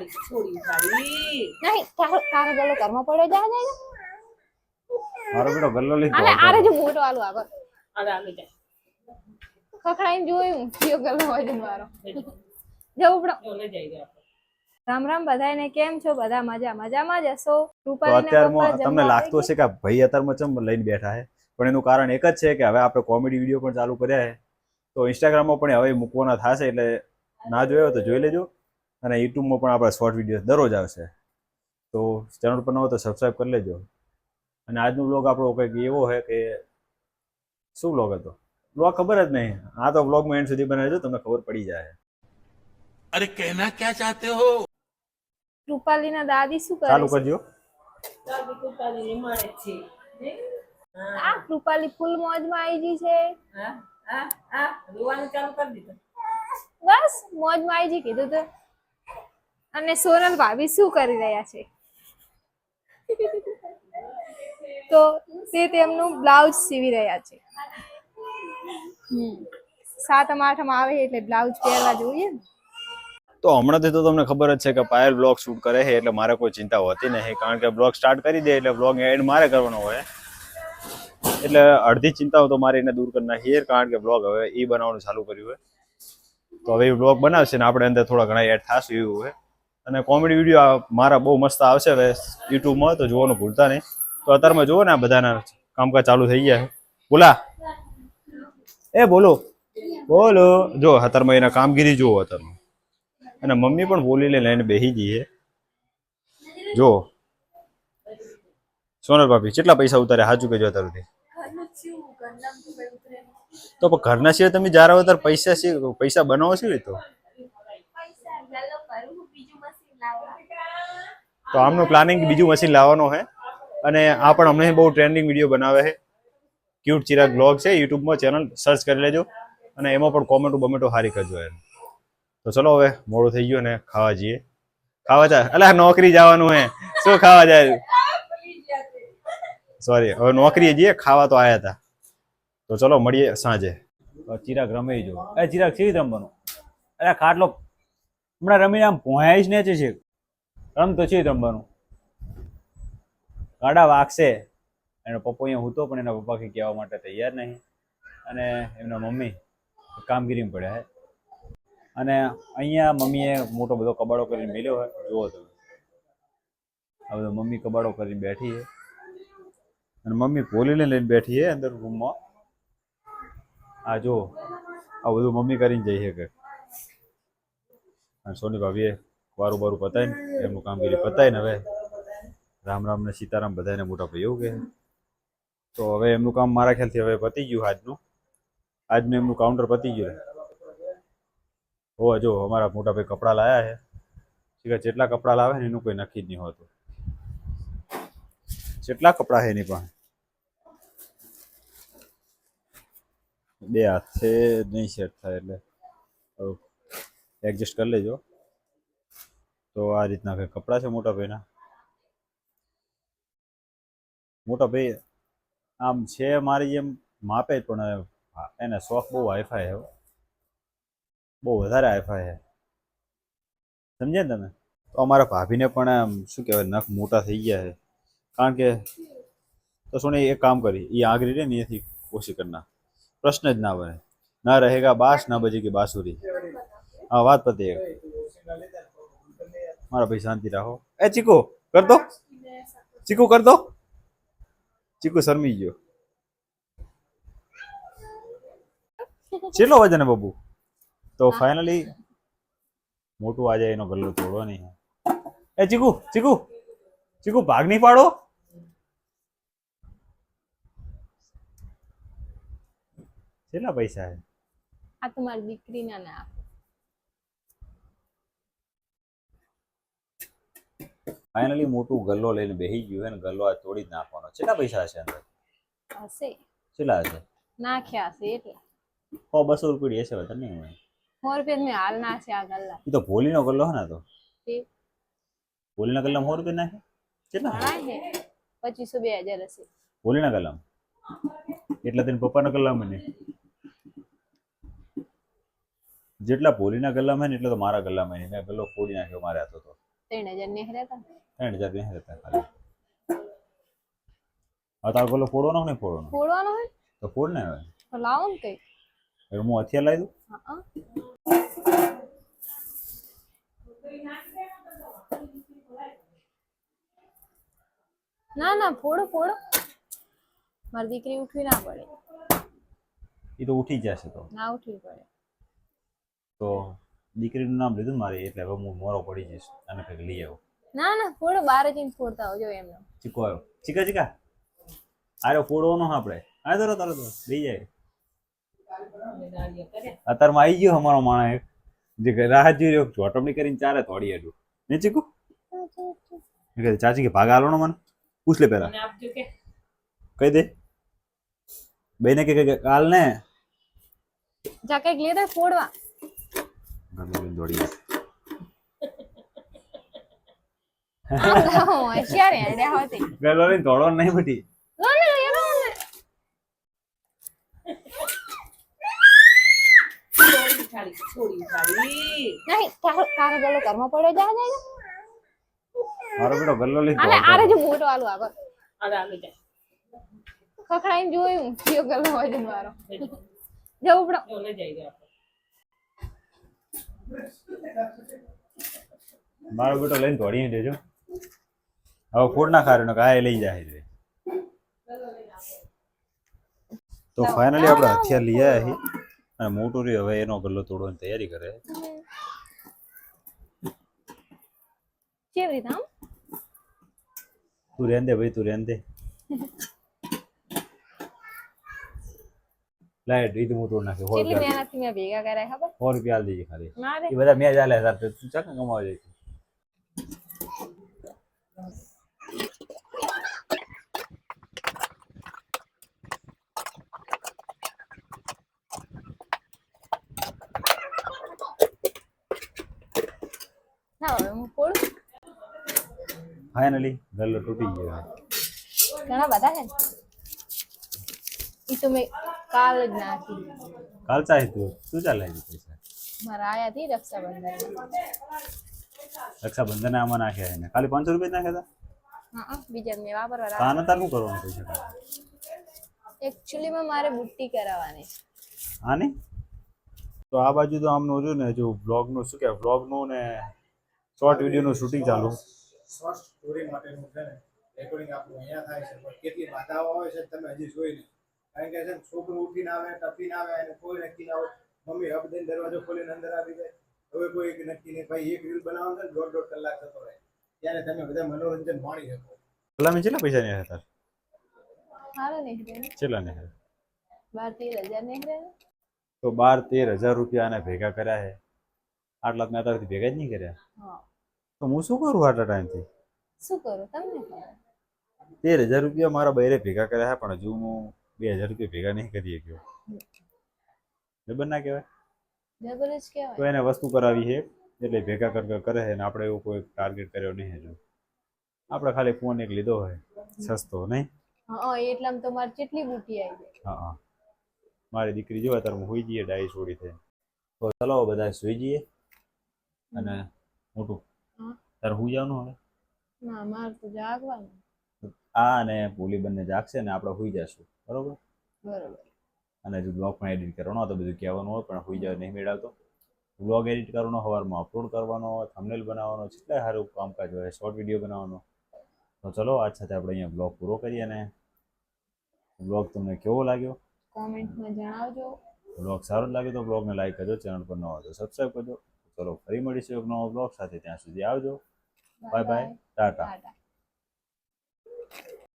મારી છોડી તારી નહીં તારો તારો ગલો ઘરમાં પડ્યો જા જાય મારો બેટો ગલ્લો લીધો અને આરે જો મોટો આલુ આગળ. અરે આગળ જા ખખડાઈને જોયું કયો ગલો હોય મારો. જવું પડો જો લઈ જઈએ રામ રામ બધાને કેમ છો? બધા મજા મજામાં જ હશો? તો અત્યારમાં તમને લાગતું હશે કે ભાઈ અત્યારમાં ચમ લઈને બેઠા છે? પણ એનું કારણ એક જ છે કે હવે આપણે કોમેડી વીડિયો પણ ચાલુ કર્યા છે. તો ઇન્સ્ટાગ્રામમાં પણ હવે મૂકવાના થશે એટલે ના જોયો હોય તો જોઈ લેજો. અને યુટ્યુબમાં પણ આપણા શોર્ટ વીડિયો દરરોજ આવશે તો ચેનલ પર ન હોય તો સબસ્ક્રાઈબ કરી લેજો. અને આજનો બ્લોગ આપણો કંઈક એવો છે કે શું બ્લોગ હતો? બ્લોગ ખબર જ નહીં. આ તો બ્લોગ એન્ડ સુધી બનાવજો તમને ખબર પડી જાય. અરે કહેના ક્યાં ચાહતે હો? રૂપાલીના દાદી શું કરે ચાલુ કરજો. દાદી કૃપાલી મળે છે. આ કૃપાલી ફૂલ મોજમાં આવી ગઈ છે. હા હા રોવાનું ચાલુ કરી દીધું. બસ મોજમાં આવી ગઈ કીધું તો. અને સોનલ ભાભી શું કરી રહ્યા છે? તો તે તેમનું બ્લાઉઝ સીવી રહ્યા છે. સાત સાતમ આઠમ આવે એટલે બ્લાઉઝ પહેરવા જોઈએ ને. તો હમણાંથી તો તમને ખબર જ છે કે પાયલ બ્લોગ શૂટ કરે છે એટલે મારે કોઈ ચિંતા હોતી નહીં કારણ કે બ્લોગ સ્ટાર્ટ કરી દે એટલે બ્લોગ એડ મારે કરવાનો હોય. એટલે અડધી ચિંતાઓ તો મારે એને દૂર કરી નાખીએ કારણ કે બ્લોગ હવે એ બનાવવાનું ચાલુ કર્યું હોય તો હવે એ બ્લોગ બનાવશે ને આપણે અંદર થોડા ઘણા એડ થશે એવું હોય અને કોમેડી વીડિયો મારા બહુ મસ્ત આવશે હવે યુટ્યુબમાં, તો જોવાનું ભૂલતા નહીં. તો અત્યારમાં જુઓ ને આ બધાના કામકાજ ચાલુ થઈ ગયા બોલા. એ બોલો. બોલો. જો, અત્યારમાં એના કામગીરી જુઓ અત્યારમાં. અને મમ્મી પણ બોલીને લઈને બેસી જઈએ જો. સોનલ ભાભી, કેટલા પૈસા ઉતારે સાચું કેજો અત્યારથી. તો પણ ઘરના સિવાય તમે જ્યારે પૈસા પૈસા બનાવો છો તો? તો આમનું પ્લાનિંગ બીજું મશીન લાવવાનો છે અને આ પણ અમને બહુ ટ્રેન્ડિંગ વીડિયો બનાવે છે ક્યુટ ચિરાગ બ્લોગ છે, યુટ્યુબમાં ચેનલ સર્ચ કરી લેજો. અને એમાં પણ કોમેન્ટો બમેન્ટો સારી કરજો એમ. તો ચલો હવે મોડું થઈ ગયું ને ખાવા જઈએ. ખાવા જાય અલા, નોકરી જવાનું હે. શું ખાવા જાય? સોરી હવે નોકરીએ જઈએ, ખાવા તો આવ્યા હતા તો ચલો મળીએ સાંજે. ચિરાગ રમે જો એ ચિરાગ કેવી રમવાનું? અરે ખાટલો હમણાં રમીને આમ ભોંયાઈ જ ને છે રમતો છે રમવાનું. ગાડા વાગશે. એનો પપ્પો અહીંયા હૂતો, પણ એના પપ્પા કંઈ કહેવા માટે તૈયાર નહીં. અને એમના મમ્મી કામગીરીમાં પડ્યા હે. અને અહીંયા મમ્મીએ મોટો બધો કબાડો કરીને મેલ્યો હોય જુઓ તમે. આ બધો મમ્મી કબાડો કરીને બેઠી છે અને મમ્મી ભોલીને લઈને બેઠી છે અંદર રૂમમાં. આ જુઓ. આ બધું મમ્મી કરીને જઈ છે કંઈક અને સોની ભાભીએ વારું બારું પતાવીને એમનું કામગીરી પતાવીને હવે રામ રામ ને સીતારામ બધાને મોટા ભાઈ એવું કહે તો હવે એમનું કામ મારા ખ્યાલથી હવે પતી ગયું આજનું. આજનું એમનું કાઉન્ટર પતી ગયું. હોવા જો, અમારા મોટા ભાઈ કપડાં લાયા છે. ઠીક જેટલા કપડાં લાવે ને એનું કોઈ નક્કી જ નહીં હોતું. જેટલા કપડાં છે એની પાસે. બે હાથ છે, નહીં સેટ થાય એટલે. એડજસ્ટ કરી લેજો. તો આ રીતના કંઈ કપડાં છે મોટા ભાઈના. મોટા ભાઈ, આમ છે મારી જેમ માપે પણ એને શોખ બહુ હાઈફાઈ છે બહુ વધારે હાઈફાઈ છે. સમજ્યા ને તમે? તો અમારા ભાભીને પણ આમ શું કહેવાય, નખ મોટા થઈ ગયા છે. કારણ કે, તો શું એક કામ કરી એ આગળ રહે ને એથી ઓછી કરના પ્રશ્ન જ ના બને. ના રહેગા બાસ, ના બજેગી બાસુરી. હા વાત પતી મારા ભાઈ શાંતિ રાખો. એ ચીકુ કર દો. ચીકુ કર દો. ચીકુ શરમી ગયો. કેટલો વજન બબુ? તો ફાઇનલી મોટું આજે એનો ગલ્લો તોડો નહીં. એ ચીકુ ચીકુ ચીકુ ભાગ નહીં પાડો. કેટલા પૈસા છે આ તમારી દીકરીના ના ફાઇનલી મોટું ગલ્લો લઈને બેહી ગયું હે ને ગલ્લો આ તોડી જ નાખવાનો. કેટલા પૈસા હશે અંદર? હશે. કેટલા હશે? નાખ્યા હશે એટલે. સો બસો રૂપિયા હશે વધારે નહીં હોય સો રૂપિયા મેં હાલ ના છે આ ગલ્લા. એ તો ભોલીનો ગલ્લો હે ને તો? ભોલીના ગલ્લામાં સો રૂપિયા નાખે કેટલા? છે. પચીસો બે હજાર હશે. ભોલીના ગલ્લામાં? એટલા તેના પપ્પાનો ગલ્લા મને જેટલા ભોલીના ગલ્લામાં હે ને એટલા તો મારા ગલ્લામાં મેં ગલ્લો ફોડી નાખ્યો મારે હતો તો ત્રણ હજાર નીકળ્યા રહેતા ત્રણ હજાર બે હતા ખાલી. હવે તારો પેલો ફોડવાનો નહીં ફોડવાનો. ફોડવાનો હોય? તો ફોડ ને હવે. તો લાવો ને કઈ હવે હું હથિયાર લાવી દઉં? હા ના ના ફોડો ફોડો. મારી દીકરી ઉઠવી ના પડે. એ તો ઉઠી જશે તો. ના ઉઠવી પડે. તો દીકરીનું નામ લીધું મારી એટલે હવે હું મોરો પડી જઈશ અને કંઈક લઈ આવો. ના ના ફોડો બાર જઈને ફોડતા આવજો એમનો. ચીકો આવ્યો. ચીકા ચીકા. આરો ફોડવાનો હા આપણે. આ ધરો તરો તો લઈ જાય. અત્યારમાં આવી ગયો અમારો માણસ એક. જે રાહ જોઈ રહ્યો ચોટમણી કરીને ચારે થોડી હેડું ને ચીકુ? ચાચી કે ભાગ આલો મને. પૂછ લે પેલા. કહી દે. બેને કે કે કાલ ને. જા કંઈક લેતા ફોડવા. ગમે દોડી જાય. લઈને દોડવાનું નહીં બધી લો લો નહીં તારો ગલો ઘરમાં પડ્યો જા જાય મારો આલે આલુ આગળ અરે આગળ જા ખખડાઈને જોયું જવું પડો જો લઈ જાય મારો બેટો લઈને દોડી દેજો હવે ફોડ ના ખારે આ એ લઈ જાય છે. તો ફાઇનલી આપણે હથિયાર લઈ આવ્યા છીએ. અને મોટું રહ્યું હવે એનો ગલ્લો તોડવાની તૈયારી કરે. કેવી રીતે તું રહેન દે ભાઈ તું રહેન દે. લાઈટ રીત હું તોડ નાખે કેટલી રૂપિયા. મહેનતથી મેં ભેગા કર્યા ખબર? સો રૂપિયા દેજે ખાલી. એ બધા મેં ચાલે હજાર તું ચાક કમાવા જાય ના હવે હું ફોડું ફાઇનલી ગલ્લો તૂટી ગયો. ઘણા બધા છે ઈ તો મે કાલ જ નાખી કાલ ચાહે તું? તું ચાલે છે? પૈસા મારા આયા થી રક્ષાબંધન. રક્ષાબંધન આમાં નાખ્યા એને. ખાલી પાંચસો રૂપિયા જ નાખ્યા હતા હા બીજા મેં વાપરવા તો તાર શું કરવાનું પૈસા એકચ્યુઅલી માં મારે બુટ્ટી કરાવવાની છે. તો આ બાજુ તો આમનું રહ્યું ને જો બ્લોગનું શું કહેવાય? બ્લોગનું ને શોર્ટ વિડીયોનું શૂટિંગ ચાલુ. શોર્ટ સ્ટોરી માટેનું છે ને રેકોર્ડિંગ આપણું અહીંયા થાય છે. પણ કેટલી બાધાઓ હોય છે તમે હજી જોઈ નહીં. કારણ કે છે ને છોકરું ઉઠીને આવે ટપીને આવે અને કોઈ નક્કી ના હોય મમ્મી હબ દઈને દરવાજો ખોલીને અંદર આવી જાય. હવે કોઈ એક નક્કી નહીં. ભાઈ એક રીલ બનાવો ને દોઢ દોઢ કલાક થતો રહે. ત્યારે તમે બધા મનોરંજન માણી શકો. પેલા મેં કેટલા પૈસા નહીં હતા સારો નીકળે કેટલા નહીં બાર તેર હજાર નીકળે ને તો બાર તેર હજાર રૂપિયા આને ભેગા કર્યા છે આટલા તો મેં અત્યારથી ભેગા જ નહીં કર્યા? હા. તો હું શું કરું આટલા ટાઈમથી? શું કરું? તમને ખબર? તેર હજાર રૂપિયા મારા બૈરે ભેગા કર્યા પણ હજુ હું બે હજાર રૂપિયા ભેગા નહીં કરી શક્યો. બરાબર ના કહેવાય? જબર જ તો એને વસ્તુ કરાવી છે એટલે ભેગા કર કર છે ને આપણે એવો કોઈ ટાર્ગેટ કર્યો નહીં હજુ. આપણે ખાલી ફોન એક લીધો હોય સસ્તો નહીં? હા એટલામાં તો મારે કેટલી બુટી આવી જાય હા હા. મારી દીકરી જો અત્યારે હોઈ જઈએ ડાઈ છોડી થઈ. તો ચલાવો બધા સુઈ જઈએ અને મોટું હા. જવાનું હવે ના માર તો જાગવાનું. આ અને પુલી બંને જાગશે ને આપણે સુઈ જશું. બરોબર? બરોબર. અને જો બ્લોગ પણ એડિટ કરવાનો હોય તો બધું કહેવાનું હોય પણ સુઈ જવા નહીં મેળવતો. બ્લોગ એડિટ કરવાનો સવારમાં અપલોડ કરવાનો થંબનેલ બનાવવાનો કેટલા સારું કામકાજ હોય શોર્ટ વીડિયો બનાવવાનો તો ચલો આજ સાથે આપણે અહીંયા બ્લોગ પૂરો કરીએ અને બ્લોગ તમને કેવો લાગ્યો? કોમેન્ટમાં જણાવજો. બ્લોગ સારો લાગ્યો લાગે તો બ્લોગને લાઈક કરજો ચેનલ પર ન હોય તો સબસ્ક્રાઈબ કરજો. ચલો ફરી મળીશું એક નવો બ્લોગ સાથે. ત્યાં સુધી આવજો. bye bye. Tata.